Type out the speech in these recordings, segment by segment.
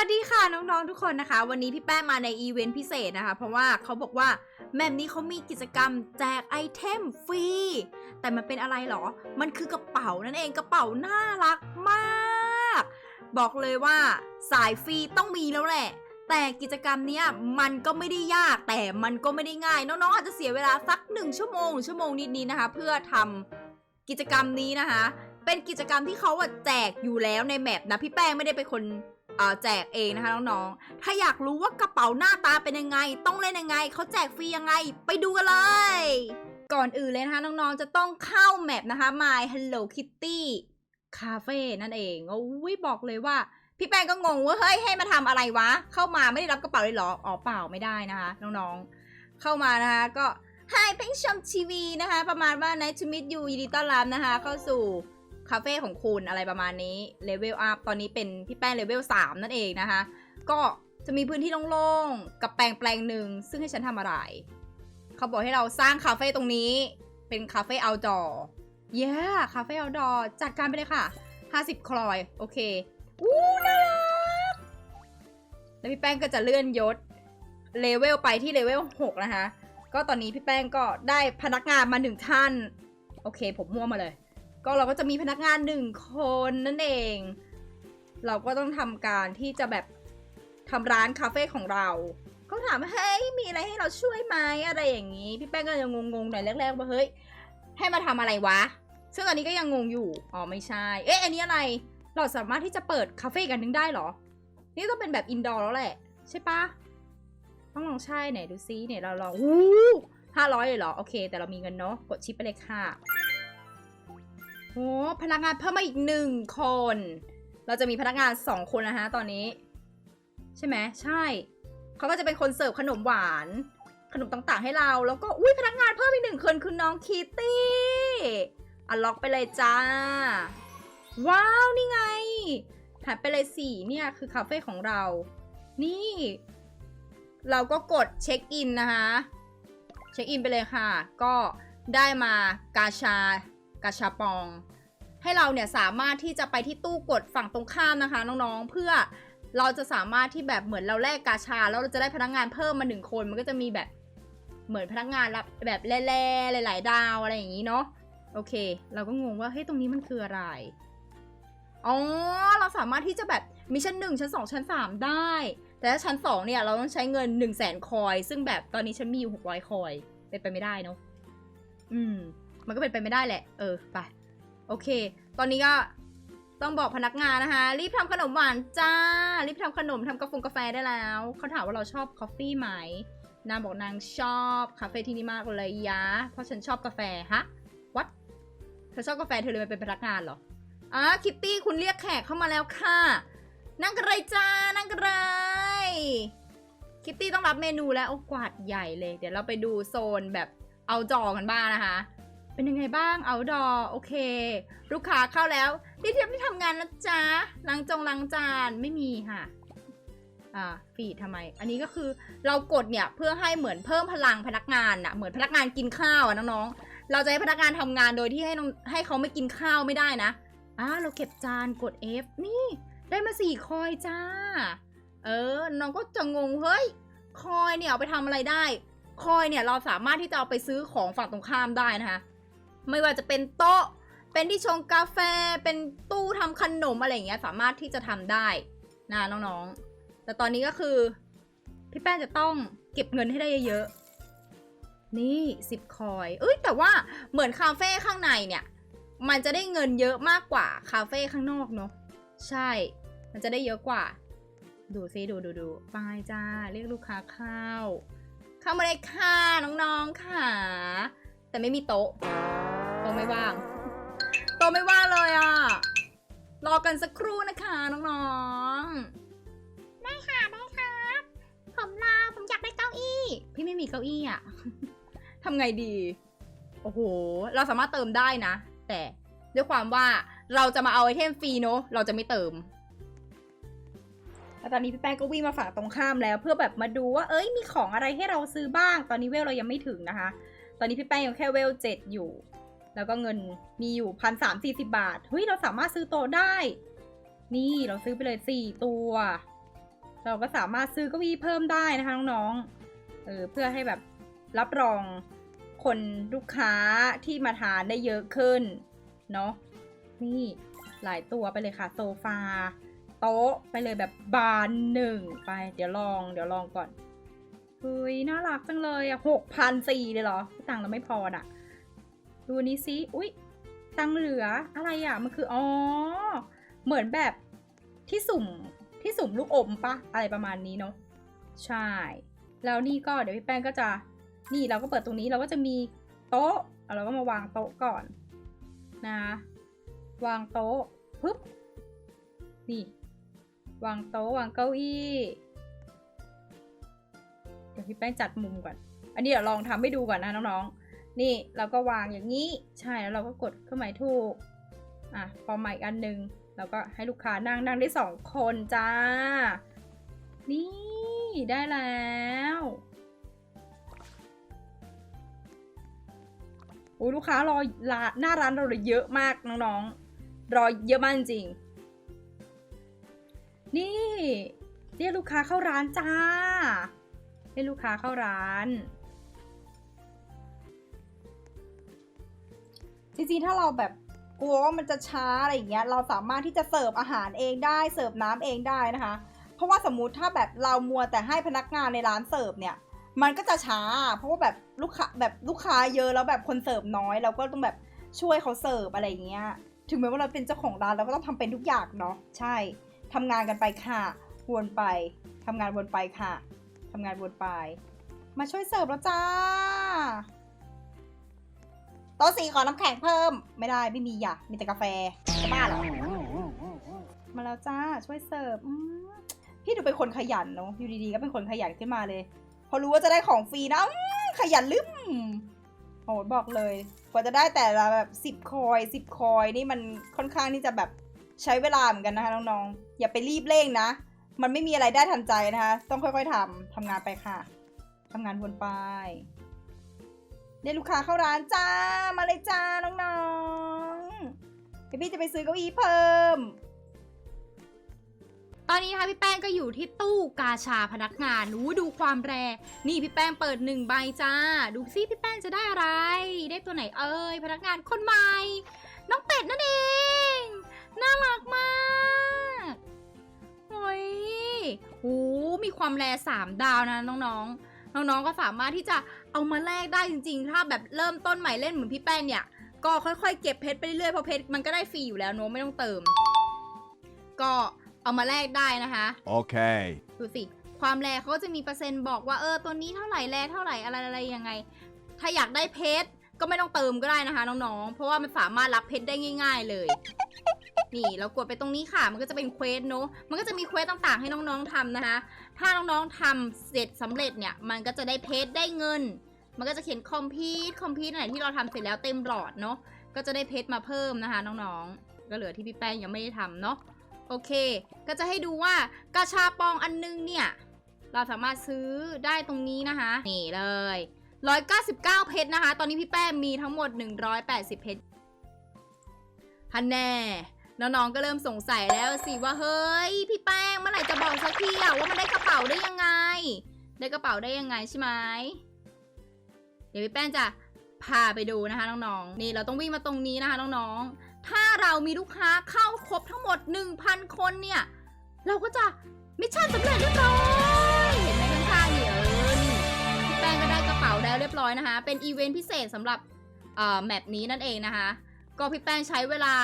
วัสดีค่ะน้องๆทุกคนนะคะ วันนี้พี่แป้งมาในอีเวนต์พิเศษนะคะ เพราะว่าเขาบอกว่าแมปนี้เขามีกิจกรรมแจกไอเทมฟรีแต่มันเป็นอะไรหรอ มันคือกระเป๋านั่นเองกระเป๋าน่ารักมาก บอกเลยว่าสายฟรีต้องมีแล้วแหละ แต่กิจกรรมนี้มันก็ไม่ได้ยากแต่มันก็ไม่ได้ง่าย น้องๆอาจจะเสียเวลาสักหนึ่งชั่วโมงชั่วโมงนิดๆนะคะ เพื่อทำกิจกรรมนี้นะคะ เป็นกิจกรรมที่เขาแจกอยู่แล้วในแมปนะพี่แป้งไม่ได้เป็นคน แจกเองนะคะน้องๆ ถ้าอยากรู้ว่ากระเป๋าหน้าตาเป็นยังไง ต้องเล่นยังไง เขาแจกฟรียังไง ไปดูกันเลย ก่อนอื่นเลยนะคะน้องๆ จะต้องเข้าแมปนะคะ My Hello Kitty Cafe นั่นเองโอ้ยบอกเลยว่า พี่แป้งก็งงว่าเฮ้ยให้มาทำอะไรวะ เข้ามาไม่ได้รับกระเป๋าเลยเหรอ อ๋อเปล่าไม่ได้นะคะ น้องๆ เข้ามานะคะก็ Hi เพ่งชมทีวีนะคะ ประมาณว่า Nice to meet you ยินดีต้อนรับนะคะ เข้าสู่ คาเฟ่ของคุณอะไรประมาณนี้เลเวลอัพตอนนี้เป็นพี่แป้งเลเวล3นั่นเองนะคะ ก็จะมีพื้นที่โล่งๆ กับแปลงแปลงหนึ่งซึ่งให้ฉันทำอะไร เขาบอกให้เราสร้างคาเฟ่ตรงนี้เป็นคาเฟ่เอาดอร์เย้คาเฟ่เอาดอร์จัดการไปเลยค่ะ 50 คลอย โอเคอู้น่ารักแล้วพี่แป้งก็จะเลื่อนยศเลเวลไปที่เลเวล6นะคะ ก็ตอนนี้พี่แป้งก็ได้พนักงานมาหนึ่งท่าน โอเค ผมมั่วมาเลย ก็เราก็จะมีพนักงานหนึ่งคนนั่นเอง เราก็ต้องทำการที่จะแบบทำร้านคาเฟ่ของเราก็ถามว่าเฮ้ยมีอะไรให้เราช่วยไหมอะไรอย่างนี้ พี่แป้งก็ยังงงๆหน่อยแรกๆว่าเฮ้ยให้มาทำอะไรวะ ซึ่งตอนนี้ก็ยังงงอยู่อ๋อไม่ใช่ เอ๊ะอันนี้อะไรเราสามารถที่จะเปิดคาเฟ่กันนึงได้เหรอ นี่ต้องเป็นแบบอินดอร์แล้วแหละ ใช่ปะต้องลองใช่ไหนดูซิเนี่ยเราลองวู้ห้าร้อยเลยเหรอโอเค แต่เรามีเงินเนาะกดชิปไปเลยค่ะ อ้พนักงานเพิ่มมาอีกหนึ่งคน เราจะมีพนักงานสองคนนะฮะตอนนี้ ใช่ไหมใช่ เขาก็จะเป็นคนเสิร์ฟขนมหวาน ขนมต่างๆให้เรา แล้วก็อุ้ยพนักงานเพิ่มอีกหนึ่งคนคือน้องคิตตี้อันล็อกไปเลยจ้า ว้าวนี่ไงถัดไปเลยสี่เนี่ยคือคาเฟ่ของเรา นี่ เราก็กดเช็คอินนะคะ เช็คอินไปเลยค่ะ ก็ได้มากาชา กาชาปอง ให้เราเนี่ยสามารถที่จะไปที่ตู้กดฝั่งตรงข้ามนะคะ น้องๆ เพื่อเราจะสามารถที่แบบเหมือนเราแลกกาชา แล้วเราจะได้พนักงานเพิ่มมาหนึ่งคน มันก็จะมีแบบเหมือนพนักงานรับแบบแล่ๆหลาย ๆ ดาวอะไรอย่างนี้เนาะโอเค เราก็งงว่าเฮ้ยตรงนี้มันคืออะไรอ๋อเราสามารถที่จะแบบมีชั้นหนึ่งชั้นสองชั้นสามได้ แต่ถ้าชั้นสองเนี่ยเราต้องใช้เงิน1นึ่งแสนคอย ซึ่งแบบตอนนี้ฉันมีอยู่หกร้อยคอยเป็นไปไม่ได้เนาะอืม มันก็เป็นไปไม่ได้แหละ เออไป โอเค ตอนนี้ก็ต้องบอกพนักงานนะคะ รีบทำขนมหวานจ้า รีบทำขนมทำกาแฟกาแฟได้แล้ว เขาถามว่าเราชอบคอฟฟี่ไหม นางบอกนางชอบคาเฟ่ที่นี่มากเลยยะ เพราะฉันชอบกาแฟฮะวัดเธอชอบกาแฟเธอเลยมาเป็นพนักงานเหรออะคิตตี้คุณเรียกแขกเข้ามาแล้วค่ะ นั่งกันเลยจ้า นั่งกันเลยคิตตี้ต้องรับเมนูแล้วโอ้กวาดใหญ่เลย เดี๋ยวเราไปดูโซนแบบเอาจอกันบ้างนะคะ เป็นยังไงบ้างเอาดอโอเค ลูกค้าเข้าแล้วที่เทียมที่ทำงานนะจ๊ะล้างจงล้างจานไม่มีค่ะอ่าฟีดทำไม อันนี้ก็คือเรากดเนี่ยเพื่อให้เหมือนเพิ่มพลังพนักงานอะเหมือนพนักงานกินข้าวอะน้องๆเราจะให้พนักงานทำงานโดยที่ให้น้องให้เขาไม่กินข้าวไม่ได้นะอ่าเราเก็บจานกด F นี่ ได้มาสี่คอยจ้า เออ น้องก็จะงงเฮ้ย คอยเนี่ยเอาไปทำอะไรได้ คอยเนี่ยเราสามารถที่จะเอาไปซื้อของฝั่งตรงข้ามได้นะคะ ไม่ว่าจะเป็นโต๊ะ เป็นที่ชงกาแฟ เป็นตู้ทำขนมอะไรอย่างเงี้ย สามารถที่จะทำได้นะน้องๆ แต่ตอนนี้ก็คือ พี่แป้งจะต้องเก็บเงินให้ได้เยอะๆ นี่สิบคอย เอ้ยแต่ว่าเหมือนคาเฟ่ข้างในเนี่ย มันจะได้เงินเยอะมากกว่าคาเฟ่ข้างนอกเนาะ ใช่ มันจะได้เยอะกว่า ดูซิดูดูดูไปจ้า เรียกลูกค้าเข้า เข้ามาเลยค่ะน้องๆค่ะ แต่ไม่มีโต๊ะ ต๊ะไม่ว่างโต๊ะไม่ว่างเลยอะ่ะ รอกันสักครู่นะคะน้องๆ ได้ค่ะได้ค่ะผมรอผมอยากได้เก้าอี้ พี่ไม่มีเก้าอี้อะ่ะ ทำไงดี โอ้โห เราสามารถเติมได้นะ แต่ด้วยความว่าเราจะมาเอาไอเทมฟรีเนอะเราจะไม่เติมแล้วตอนนี้พี่แป้งก็วิ่งมาฝั่งตรงข้ามแล้ว เพื่อแบบมาดูว่าเอ้ยมีของอะไรให้เราซื้อบ้าง ตอนนี้เวลเรายังไม่ถึงนะคะ ตอนนี้พี่แป้งยังแค่เวลเจ็ดอยู่ แล้วก็เงินมีอยู่พันสามสี่สิบาทเฮ้ยเราสามารถซื้อโต๊ะได้ นี่เราซื้อไปเลยสี่ตัว เราก็สามารถซื้อเก้าอี้เพิ่มได้นะคะน้องๆเออเพื่อให้แบบรับรองคนลูกค้าที่มาทานได้เยอะขึ้นเนาะนี่หลายตัวไปเลยค่ะโซฟาโต๊ะไปเลยแบบบานหนึ่งไป เดี๋ยวลองเดี๋ยวลองก่อนเฮ้ยน่ารักจังเลยอะหกพันสี่เลยเหรอตังค์เราไม่พอน่ะ ดูนี้ซิ อุ๊ย ตังเหลือ อะไรอะมันคือ อ๋อ เหมือนแบบที่สุ่ม ที่สุ่มลูกอมปะ อะไรประมาณนี้เนาะ ใช่ แล้วนี่ก็เดี๋ยวพี่แป้งก็จะ นี่เราก็เปิดตรงนี้เราก็จะมีโต๊ะเอาเราก็มาวางโต๊ะก่อนนะ วางโต๊ะปึ๊บ นี่ วางโต๊ะวางเก้าอี้เดี๋ยวพี่แป้งจัดมุมก่อน อันนี้เดี๋ยวลองทำให้ดูก่อนนะน้องๆ นี่เราก็วางอย่างนี้ ใช่แล้วเราก็กดเครื่องหมายถูก อะ พอใหม่อันหนึ่งเราก็ให้ลูกค้านั่งนั่งได้สองคนจ้า นี่ได้แล้วโอ้ลูกค้ารอลาหน้าร้านเราเลยเยอะมากน้องๆ รอเยอะมากจริง นี่เรียกลูกค้าเข้าร้านจ้าเรียกลูกค้าเข้าร้าน จริงๆ ถ้าเราแบบกลัวว่ามันจะช้าอะไรอย่างเงี้ย เราสามารถที่จะเสิร์ฟอาหารเองได้ เสิร์ฟน้ำเองได้นะคะ เพราะว่าสมมุติถ้าแบบเรามัวแต่ให้พนักงานในร้านเสิร์ฟเนี่ย มันก็จะช้า เพราะว่าแบบลูกค้าแบบลูกค้าเยอะแล้วแบบคนเสิร์ฟน้อย เราก็ต้องแบบช่วยเขาเสิร์ฟอะไรอย่างเงี้ย ถึงแม้ว่าเราเป็นเจ้าของร้านเราก็ต้องทำเป็นทุกอย่างเนาะ ใช่ทำงานกันไปค่ะ วนไปทำงานวนไปค่ะทำงานวนไป มาช่วยเสิร์ฟแล้วจ้า โต๊ะสีขอน้ำแข็งเพิ่ม ไม่ได้ไม่มีอย่ามีแต่กาแฟจะบ้าเหรอ มาแล้วจ้าช่วยเสิร์ฟอืมพี่ดูเป็นคนขยันเนาะอยู่ดีๆก็เป็นคนขยันขึ้นมาเลย พอรู้ว่าจะได้ของฟรีนะอืมขยันลืมโอ้บอกเลยกว่าจะได้แต่ละแบบสิบคอยสิบคอยนี่มันค่อนข้างที่จะแบบใช้เวลาเหมือนกันนะคะน้องๆอย่าไปรีบเร่งนะ มันไม่มีอะไรได้ทันใจนะคะ ต้องค่อยๆทำทำงานไปค่ะทำงานวนไป เรียลูกค้าเข้าร้านจ้า มาเลยจ้าน้องๆเดี๋ยวพี่จะไปซื้อเก้าอี้เพิ่ม ตอนนี้นะคะพี่แป้งก็อยู่ที่ตู้กาชาพนักงานอู้ดูความแร นี่พี่แป้งเปิดหนึ่งใบจ้า ดูซิพี่แป้งจะได้อะไร ได้ตัวไหนเอ่ยพนักงานคนใหม่ น้องเป็ดนั่นเอง น่ารักมากโอ้ยโอ้มีความแรสามดาวนะน้องๆ น้องๆก็สามารถที่จะเอามาแลกได้จริง ๆ ถ้าแบบเริ่มต้นใหม่เล่นเหมือนพี่แป้งเนี่ย ก็ค่อยๆ เก็บเพชรไปเรื่อยๆเพราะเพชรมันก็ได้ฟรีอยู่แล้วเนอะไม่ต้องเติม ก็เอามาแลกได้นะคะ Okay. ดูสิ ความแรเขาก็จะมีเปอร์เซ็นต์บอกว่าเออตัวนี้เท่าไหร่แรเท่าไหร่อะไรอะไรยังไง ถ้าอยากได้เพชรก็ไม่ต้องเติมก็ได้นะคะน้องๆ เพราะว่ามันสามารถรับเพชรได้ง่าย ๆเลย นี่ เรากดไปตรงนี้ค่ะ มันก็จะเป็นเควสเนอะมันก็จะมีเควสต่างๆ ให้น้องๆทำนะคะ ถ้าน้องๆทำเสร็จสำเร็จเนี่ย มันก็จะได้เพชรได้เงิน มันก็จะเขียนคอมพิวคอมพิวไหนที่เราทำเสร็จแล้วเต็มหลอดเนาะก็จะได้เพชรมาเพิ่มนะคะน้องๆ ก็เหลือที่พี่แป้งยังไม่ได้ทำเนาะโอเค ก็จะให้ดูว่ากาชาปองอันนึงเนี่ย เราสามารถซื้อได้ตรงนี้นะคะ นี่เลย 199 เพชรนะคะ ตอนนี้พี่แป้งมีทั้งหมด 180 เพชรฮันแน่ น้องๆก็เริ่มสงสัยแล้วสิว่าเฮ้ย พี่แป้งเมื่อไหร่จะบอกสักทีอะว่ามันได้กระเป๋าได้ยังไง ได้กระเป๋าได้ยังไงใช่ไหมเดี๋ยวพี่แป้งจะพาไปดูนะคะน้องๆ นี่เราต้องวิ่งมาตรงนี้นะคะน้องๆ ถ้าเรามีลูกค้าเข้าครบทั้งหมด 1,000 คนเนี่ย เราก็จะมิชชั่นสำเร็จเรียบร้อยเห็นไหมข้างๆนี่เออนี่พี่แป้งก็ได้กระเป๋าแล้วเรียบร้อยนะคะ เป็นอีเวนต์พิเศษสำหรับเอ่อแมปนี้นั่นเองนะคะ ก็พี่แป้งใช้เวลา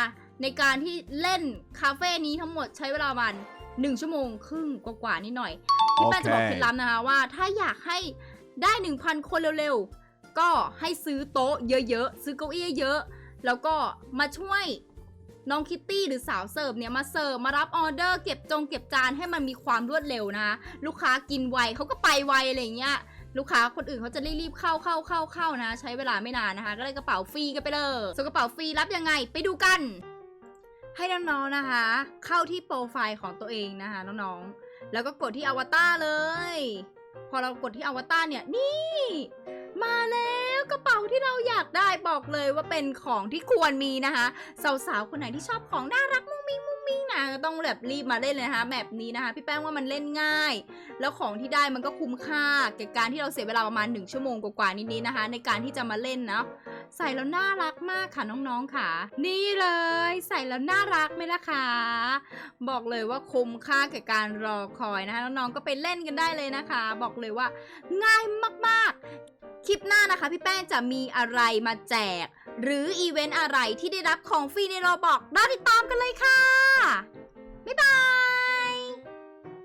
ในการที่เล่นคาเฟ่นี้ทั้งหมดใช้เวลาวันหนึ่งชั่วโมงครึ่งกว่าๆนิดหน่อยพี่แป้งจะบอกเคล็ดลับนะคะว่า ถ้าอยากให้ได้ 1,000 คนเร็วๆ ก็ให้ซื้อโต๊ะเยอะๆ ซื้อเก้าอี้เยอะๆ แล้วก็มาช่วยน้องคิตตี้หรือสาวเสิร์ฟเนี่ยมาเสิร์ฟมารับออเดอร์เก็บจงเก็บจานให้มันมีความรวดเร็วนะ ลูกค้ากินไวเขาก็ไปไวอะไรเงี้ยลูกค้าคนอื่นเขาจะรีบๆเข้าเข้าเข้าเข้านะ ใช้เวลาไม่นานนะคะ ก็เลยกระเป๋าฟรีกันไปเลยส่วนกระเป๋าฟรีรับยังไงไปดูกัน ให้น้องๆนะคะ เข้าที่โปรไฟล์ของตัวเองนะคะน้องๆ แล้วก็กดที่อวตารเลย พอเรากดที่อวตารเนี่ยนี่ มาแล้วกระเป๋าที่เราอยากได้บอกเลยว่าเป็นของที่ควรมีนะคะสาวๆคนไหนที่ชอบของน่ารักมุ้งมิ้งมุ้งมิ้งนะก็ต้องแบบรีบมาเล่นเลยนะคะแบบนี้นะคะ พี่แป้งว่ามันเล่นง่าย แล้วของที่ได้มันก็คุ้มค่าแก่การที่เราเสียเวลาประมาณ1ชั่วโมงกว่าๆนิดๆนะคะ ในการที่จะมาเล่นเนาะ ใส่แล้วน่ารักมากค่ะน้องๆค่ะ นี่เลย ใส่แล้วน่ารักไหมล่ะคะบอกเลยว่าคุ้มค่าแก่การรอคอยนะคะน้องๆก็ไปเล่นกันได้เลยนะคะ บอกเลยว่า ง่ายมากๆ คลิปหน้านะคะ พี่แป้งจะมีอะไรมาแจก หรืออีเวนต์อะไรที่ได้รับของฟรีในโรบอกรอติดตามกันเลยค่ะบ๊ายบาย